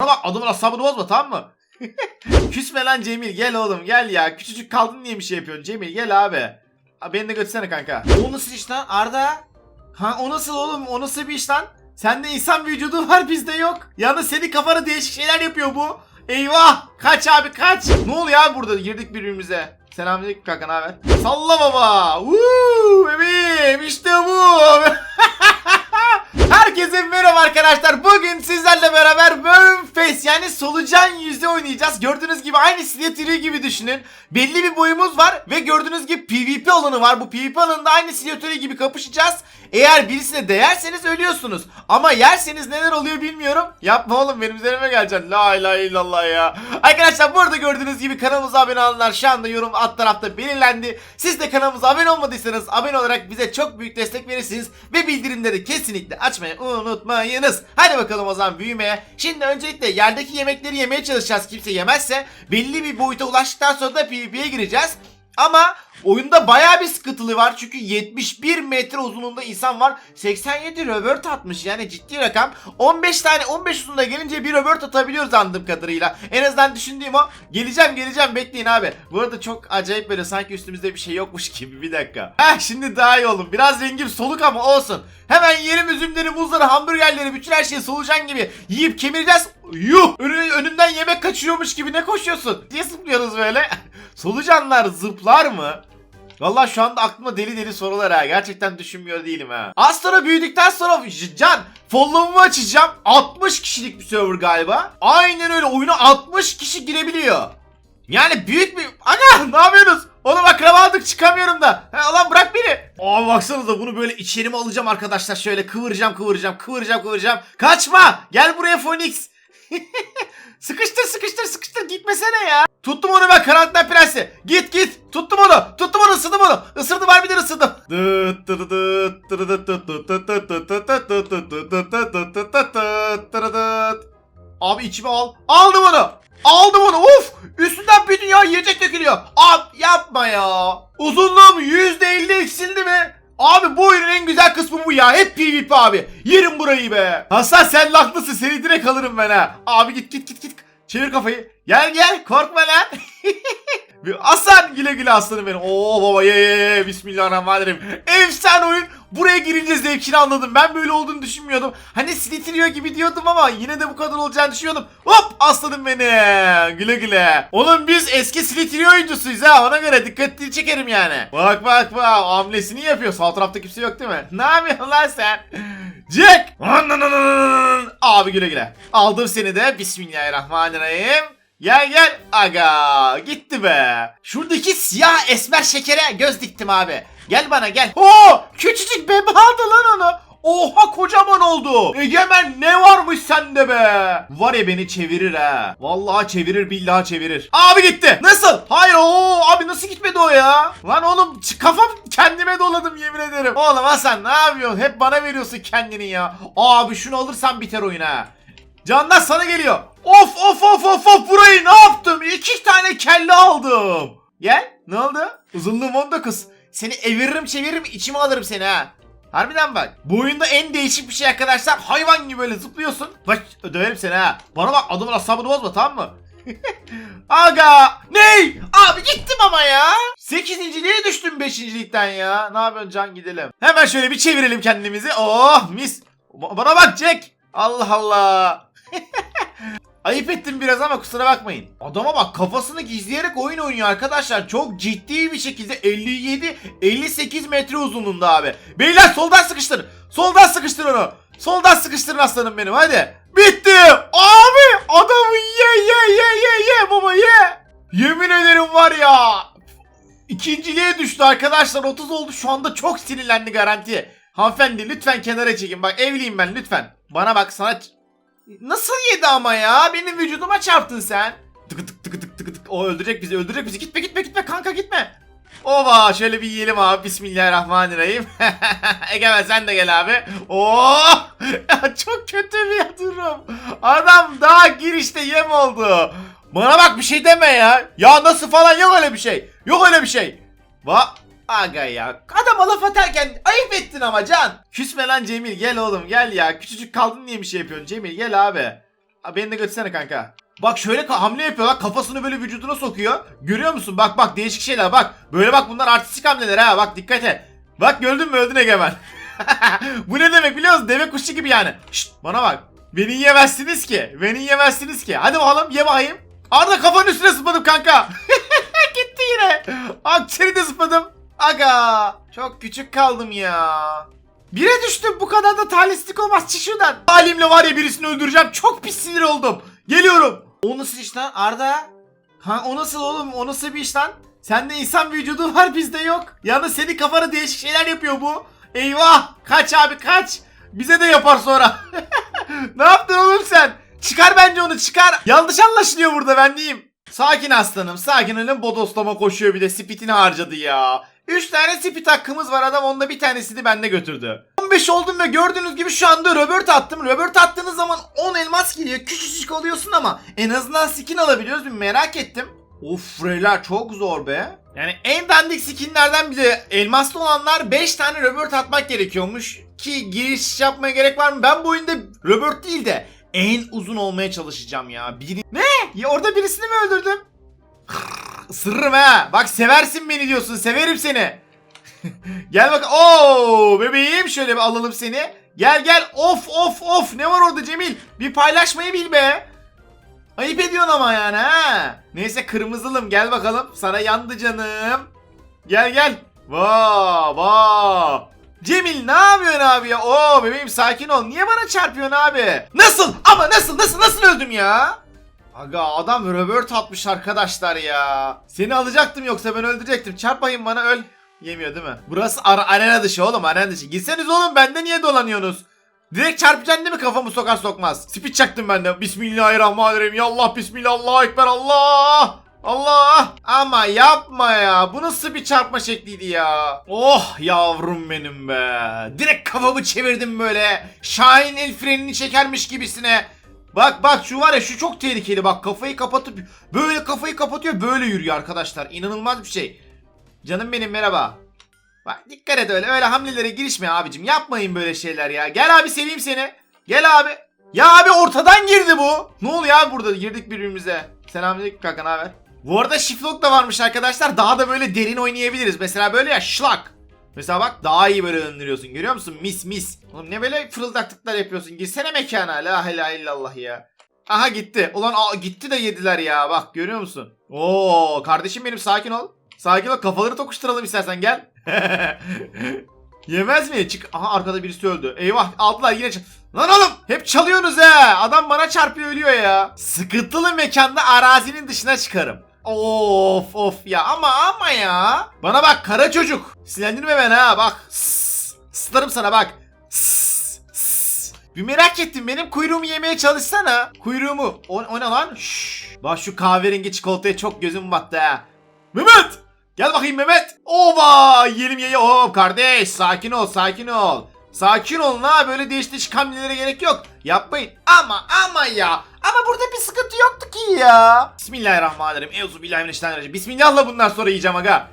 Bana bak adamın asabını bozma tamam mı? Küsme lan Cemil gel oğlum gel ya. Küçücük kaldın niye bir şey yapıyorsun Cemil gel abi. Abi beni de götürsene kanka. O nasıl iş lan Arda? Ha o nasıl oğlum o nasıl bir iş lan? Sende insan vücudu var bizde yok. Yalnız senin kafana değişik şeyler yapıyor bu. Eyvah! Kaç abi kaç! Ne oluyor abi burada? Girdik birbirimize. Selamünaleyküm kanka ne haber? Salla baba! Woo! Bebeğim işte bu! Herkese merhaba arkadaşlar. Bugün sizlerle beraber yani solucan yüzü oynayacağız. Gördüğünüz gibi aynı Slithery gibi düşünün. Belli bir boyumuz var ve gördüğünüz gibi PvP alanı var. Bu PvP alanında aynı Slithery gibi kapışacağız. Eğer birisine değerseniz ölüyorsunuz. Ama yerseniz neler oluyor bilmiyorum. Yapma oğlum benim üzerime geleceksin. La ilahe illallah ya. Arkadaşlar burada gördüğünüz gibi kanalımıza abone olanlar şu anda yorum alt tarafta belirlendi. Siz de kanalımıza abone olmadıysanız abone olarak bize çok büyük destek verirsiniz. Ve bildirimleri kesinlikle açmayı unutmayınız. Hadi bakalım o zaman büyümeye. Şimdi öncelikle yerdeki yemekleri yemeye çalışacağız. Kimse yemezse belli bir boyuta ulaştıktan sonra da PvP'ye gireceğiz. Ama oyunda bayağı bir sıkıntılı var. Çünkü 71 metre uzunluğunda insan var. 87 revert atmış yani ciddi rakam. 15 tane 15 uzunluğuna gelince bir revert atabiliyoruz anladığım kadarıyla. En azından düşündüğüm o. Geleceğim geleceğim bekleyin abi. Bu arada çok acayip böyle sanki üstümüzde bir şey yokmuş gibi bir dakika. Heh şimdi daha iyi oldum. Biraz rengim soluk ama olsun. Hemen yerim üzümleri, muzları, hamburgerleri, bütün her şeyi solucan gibi yiyip kemireceğiz. Yuh! Önü, önünden yemek kaçıyormuş gibi ne koşuyorsun? Niye zıplıyoruz böyle? Solucanlar zıplar mı? Valla şu anda aklıma deli deli sorular ha. Gerçekten düşünmüyor değilim ha. Sonra büyüdükten sonra Can follow'umu açacağım. 60 kişilik bir server galiba. Aynen öyle oyuna 60 kişi girebiliyor. Yani büyük bir... Ana ne yapıyorsunuz? Oğlum akrabalık çıkamıyorum da. He ulan bırak beni. Aa baksanıza bunu böyle içerime alacağım arkadaşlar. Şöyle kıvıracağım kıvıracağım kıvıracağım kıvıracağım. Kaçma. Gel buraya Phoenix. sıkıştır sıkıştır sıkıştır gitmesene ya. Tuttum onu ben karantina prensi. Git git. Tuttum onu. Tuttum onu ısırdım onu. Isırdım harbiden ısırdım. Abi içime al. Aldım onu. Aldım onu. Uf. Üstünden bir dünya yiyecek dökülüyor. Abi yapma ya. Uzunluğum %50 eksildi mi? Abi bu oyunun en güzel kısmı bu ya. Hep PvP abi. Yerim burayı be. Hasan sen haklısın. Seni direkt alırım ben ha. Abi git git git git. Çevir kafayı. Gel gel. Korkma lan. Bir Hasan güle güle aslanım benim. Oo baba ye ye ye. Bismillahirrahmanirrahim. Efsane oyun. Buraya girince zevkini anladım. Ben böyle olduğunu düşünmüyordum. Hani silitiliyor gibi diyordum ama yine de bu kadar olacağını düşünüyordum. Hop aslanım beni. Güle güle. Oğlum biz eski silitiliyor oyuncusuyuz ha. Ona göre dikkatli çekerim yani. Bak bak bak. Hamlesini yapıyor. Sağ tarafta kimse yok değil mi? Ne yapıyorsun lan sen? Jack. Abi güle güle. Aldım seni de. Bismillahirrahmanirrahim. Gel gel aga gitti be. Şuradaki siyah esmer şekere göz diktim abi. Gel bana gel. Oo küçücük bebe aldı lan onu. Oha kocaman oldu. Egemen ne varmış sende be. Var ya beni çevirir ha. Vallahi çevirir billahi çevirir. Abi gitti. Nasıl? Hayır o abi nasıl gitmedi o ya? Lan oğlum kafam kendime doladım yemin ederim. Oğlum Hasan ne yapıyorsun? Hep bana veriyorsun kendini ya. Abi şunu alırsan biter oyun ha. Canlar sana geliyor. Of of of of of burayı ne yaptım? İki tane kelle aldım. Gel. Ne oldu? Uzunluğum 19. Seni eviririm çeviririm içime alırım seni ha. Harbiden bak. Bu oyunda en değişik bir şey arkadaşlar. Hayvan gibi böyle zıplıyorsun. Bak döverim seni ha. Bana bak adamın asabını bozma tamam mı? Aga! Ney? Abi gittim ama ya. 8.liğe düştüm 5.likten ya. Ne yapıyorsun Can gidelim. Hemen şöyle bir çevirelim kendimizi. Oh mis. Ba- Bana bak Jack. Allah Allah. Ayıp ettim biraz ama kusura bakmayın. Adama bak kafasını gizleyerek oyun oynuyor arkadaşlar. Çok ciddi bir şekilde 57-58 metre uzunluğunda abi. Beyler soldan sıkıştır. Soldan sıkıştır onu. Soldan sıkıştırın aslanım benim hadi. Bitti. Abi adamı ye ye ye ye ye baba ye. Yemin ederim var ya. İkinciliğe düştü arkadaşlar 30 oldu şu anda çok sinirlendi garanti. Hanımefendi lütfen kenara çekin bak evliyim ben lütfen. Bana bak sana Nasıl yedi ama ya? Benim vücuduma çarptın sen. Tıkı tık tıkı tık tıkı tık. O öldürecek bizi öldürecek bizi. Gitme gitme gitme kanka gitme. Ova şöyle bir yiyelim abi. Bismillahirrahmanirrahim. Egemen sen de gel abi. Oh! Ya çok kötü bir durum. Adam daha girişte yem oldu. Bana bak bir şey deme ya. Ya nasıl falan yok öyle bir şey. Yok öyle bir şey. Va Aga ya. Adama laf atarken ayıp ettin ama Can. Küsme lan Cemil gel oğlum gel ya. Küçücük kaldın niye bir şey yapıyorsun Cemil gel abi. Aa, Beni de götürsene kanka. Bak şöyle hamle yapıyor bak kafasını böyle vücuduna sokuyor. Görüyor musun? Bak bak değişik şeyler bak. Böyle bak bunlar artistik hamleler ha bak dikkat et. Bak gördün mü öldün Egemen. Bu ne demek biliyor musun? Deve kuşu gibi yani. Şşt bana bak. Beni yemezsiniz ki. Beni yemezsiniz ki. Hadi bakalım ye bakayım. Arda kafanın üstüne zıpladım kanka. Gitti yine. Ak seni de zıpladım. Aga. Çok küçük kaldım ya. Bire düştüm bu kadar da talihsizlik olmaz çık şuradan. Halimle var ya birisini öldüreceğim çok pis sinir oldum. Geliyorum. O nasıl iş lan Arda? Ha o nasıl oğlum o nasıl bir iş lan? Sende insan vücudu var bizde yok. Yalnız senin kafana değişik şeyler yapıyor bu. Eyvah kaç abi kaç. Bize de yapar sonra. ne yaptın oğlum sen? Çıkar bence onu çıkar. Yanlış anlaşılıyor burada ben diyeyim. Sakin aslanım sakin olun bodoslama koşuyor bir de spitini harcadı ya. 3 tane spit hakkımız var adam onda bir tanesini bende götürdü. 15 oldum ve gördüğünüz gibi şu anda Robert attım. Robert attığınız zaman 10 elmas geliyor. Küçücük oluyorsun ama en azından skin alabiliyoruz. Bir merak ettim. Of Reyler çok zor be. Yani en dandik skinlerden biri elmaslı olanlar 5 tane Robert atmak gerekiyormuş. Ki giriş yapmaya gerek var mı? Ben bu oyunda Robert değil de en uzun olmaya çalışacağım ya. Biri... Ne? Ya orada birisini mi öldürdüm? Isırırım ha. Bak seversin beni diyorsun. Severim seni. gel bak. Oo bebeğim şöyle bir alalım seni. Gel gel. Of of of. Ne var orada Cemil? Bir paylaşmayı bil be. Ayıp ediyorsun ama yani ha. Neyse kırmızılım gel bakalım. Sana yandı canım. Gel gel. Va va. Cemil ne yapıyorsun abi ya? Oo bebeğim sakin ol. Niye bana çarpıyorsun abi? Nasıl? Ama nasıl nasıl nasıl öldüm ya? Aga adam Robert atmış arkadaşlar ya. Seni alacaktım yoksa ben öldürecektim. Çarpmayın bana öl. Yemiyor değil mi? Burası ara- arena dışı oğlum arena dışı. Gitseniz oğlum bende niye dolanıyorsunuz? Direkt çarpacaksın değil mi kafamı sokar sokmaz? Speed çaktım ben de. Bismillahirrahmanirrahim. Ya Allah bismillah Allahu ekber Allah. Allah. Ama yapma ya. Bu nasıl bir çarpma şekliydi ya? Oh yavrum benim be. Direkt kafamı çevirdim böyle. Şahin el frenini çekermiş gibisine. Bak bak şu var ya şu çok tehlikeli bak kafayı kapatıp böyle kafayı kapatıyor böyle yürüyor arkadaşlar inanılmaz bir şey. Canım benim merhaba. Bak dikkat et öyle öyle hamlelere girişme abicim yapmayın böyle şeyler ya. Gel abi seveyim seni. Gel abi. Ya abi ortadan girdi bu. Ne oluyor abi burada girdik birbirimize. Selamünaleyküm kanka haber? Bu arada şiflok da varmış arkadaşlar daha da böyle derin oynayabiliriz. Mesela böyle ya şlak. Mesela bak daha iyi böyle döndürüyorsun görüyor musun? Mis mis. Oğlum ne böyle fırıldaklıklar yapıyorsun? Girsene mekana la ilahe illallah ya. Aha gitti. Ulan aa, gitti de yediler ya bak görüyor musun? Oo kardeşim benim sakin ol. Sakin ol kafaları tokuşturalım istersen gel. Yemez mi? Çık. Aha arkada birisi öldü. Eyvah aldılar yine ç- Lan oğlum hep çalıyorsunuz he. Adam bana çarpıyor ölüyor ya. Sıkıntılı mekanda arazinin dışına çıkarım. Of of ya ama ama ya. Bana bak kara çocuk. Sinirlendirme beni ha bak. Sss, Sıtlarım sana bak. Sss, sss. Bir merak ettim benim kuyruğumu yemeye çalışsana. Kuyruğumu. O, o ne lan? Şşş. Bak şu kahverengi çikolataya çok gözüm battı ha. Mehmet! Gel bakayım Mehmet. Ova! Yiyelim ye Hop kardeş sakin ol sakin ol. Sakin olun ha böyle değiş değişik hamlelere gerek yok. Yapmayın. Ama ama ya. Ama burada bir sıkıntı yoktu ki ya. Bismillahirrahmanirrahim. Euzubillahimineşşeytanirracim. Bismillahla bundan sonra yiyeceğim aga.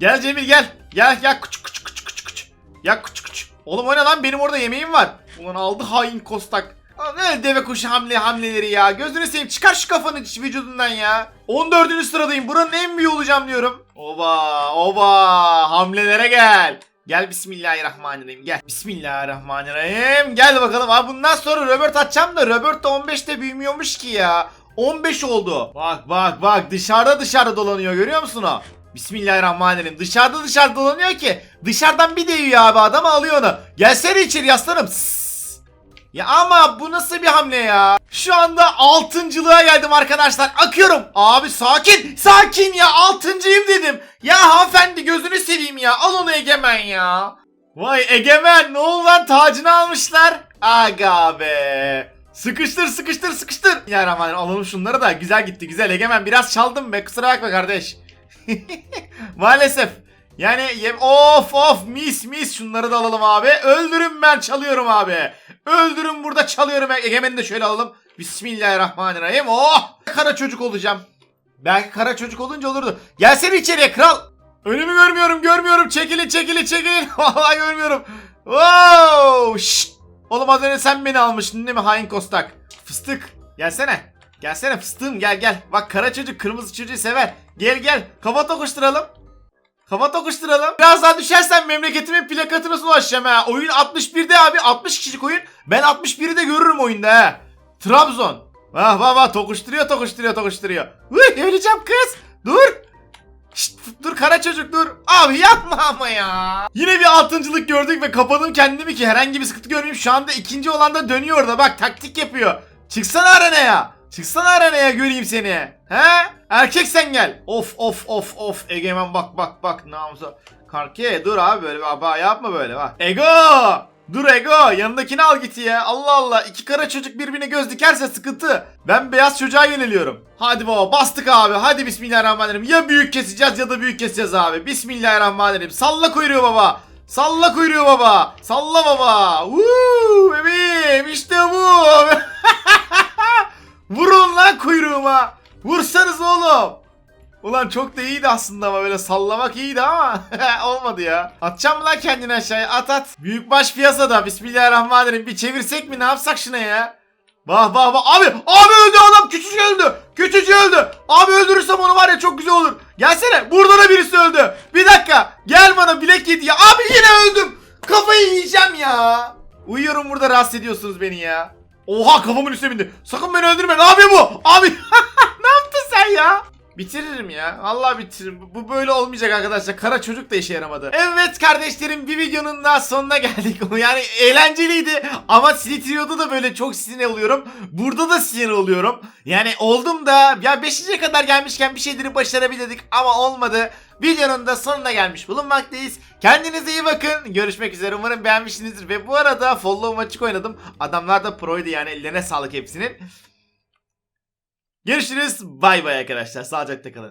Gel Cemil gel. Gel gel küçük küçük küçük küçük küçük. Ya küçük küçük. Oğlum o ne lan benim orada yemeğim var. Ulan aldı hain kostak. Ne deve kuşu hamle hamleleri ya. Gözünü seveyim çıkar şu kafanı vücudundan ya. 14. sıradayım. Buranın en büyüğü olacağım diyorum. Oba oba hamlelere gel. Gel bismillahirrahmanirrahim gel. Bismillahirrahmanirrahim. Gel bakalım. Abi bundan sonra Robert atacağım da Robert de 15'te büyümüyormuş ki ya. 15 oldu. Bak bak bak dışarıda dışarıda dolanıyor görüyor musun o? Bismillahirrahmanirrahim. Dışarıda dışarıda dolanıyor ki. Dışarıdan bir değiyor abi adam alıyor onu. Gelsene içeri aslanım. Sss. Ya ama bu nasıl bir hamle ya? Şu anda altıncılığa geldim arkadaşlar. Akıyorum. Abi sakin. Sakin ya. Altıncıyım dedim. Ya hanımefendi gözünü seveyim ya. Al onu Egemen ya. Vay Egemen ne oldu lan tacını almışlar. Aga be. Sıkıştır sıkıştır sıkıştır. Ya Rahman alalım şunları da güzel gitti güzel Egemen biraz çaldım be kusura bakma kardeş. Maalesef. Yani of of mis mis şunları da alalım abi. Öldürün ben çalıyorum abi. Öldürün burada çalıyorum. Egemen'i de şöyle alalım. Bismillahirrahmanirrahim. Oh! Kara çocuk olacağım. Belki kara çocuk olunca olurdu. Gelsene içeriye kral. Önümü görmüyorum görmüyorum. Çekilin çekilin çekilin. Vallahi görmüyorum. Wow! Şşt! Oğlum az önce sen beni almıştın değil mi hain kostak? Fıstık. Gelsene. Gelsene fıstığım gel gel. Bak kara çocuk kırmızı çocuğu sever. Gel gel. Kafa tokuşturalım. Kafa tokuşturalım. Biraz daha düşersen memleketimin plakatına ulaşacağım ha. Oyun 61'de abi. 60 kişilik oyun. Ben 61'i de görürüm oyunda ha. Trabzon. Vah vah vah tokuşturuyor tokuşturuyor tokuşturuyor. Hıh öleceğim kız. Dur. Şşt, dur kara çocuk dur. Abi yapma ama ya. Yine bir altıncılık gördük ve kapadım kendimi ki herhangi bir sıkıntı görmeyeyim. Şu anda ikinci olan da dönüyor da bak taktik yapıyor. Çıksana arenaya. Çıksana arenaya göreyim seni. He? Erkek sen gel. Of of of of. Egemen bak bak bak namusa. Karki dur abi böyle baba yapma böyle bak. Ego. Dur Ego yanındakini al git ya. Allah Allah iki kara çocuk birbirine göz dikerse sıkıntı. Ben beyaz çocuğa yöneliyorum. Hadi baba bastık abi. Hadi bismillahirrahmanirrahim. Ya büyük keseceğiz ya da büyük keseceğiz abi. Bismillahirrahmanirrahim. Salla kuyruğu baba. Salla kuyruğu baba. Salla baba. Woo bebeğim işte bu. Vurun lan kuyruğuma. Vursanız oğlum. Ulan çok da iyiydi aslında ama böyle sallamak iyiydi ama olmadı ya. Atacağım mı lan kendini aşağıya? At at. Büyükbaş piyasada. Bismillahirrahmanirrahim. Bir çevirsek mi? Ne yapsak şuna ya? Bah bah bah. Abi abi öldü adam. Küçücük öldü. Küçücük öldü. Abi öldürürsem onu var ya çok güzel olur. Gelsene. Burada da birisi öldü. Bir dakika. Gel bana bilek yedi ya. Abi yine öldüm. Kafayı yiyeceğim ya. Uyuyorum burada. Rahatsız ediyorsunuz beni ya. Oha kafamın üstüne bindi. Sakın beni öldürme. Ne yapıyor bu? Abi ne yaptın sen ya Bitiririm ya. Allah bitiririm. Bu- böyle olmayacak arkadaşlar. Kara çocuk da işe yaramadı. Evet kardeşlerim bir videonun daha sonuna geldik. Yani eğlenceliydi. Ama Slitrio'da da böyle çok sinir oluyorum. Burada da sinir oluyorum. Yani oldum da ya 5. kadar gelmişken bir şeyleri başarabilirdik ama olmadı. Videonun da sonuna gelmiş bulunmaktayız. Kendinize iyi bakın. Görüşmek üzere. Umarım beğenmişsinizdir. Ve bu arada follow açık oynadım. Adamlar da proydu yani ellerine sağlık hepsinin. Görüşürüz. Bay bay arkadaşlar. Sağlıcakla kalın.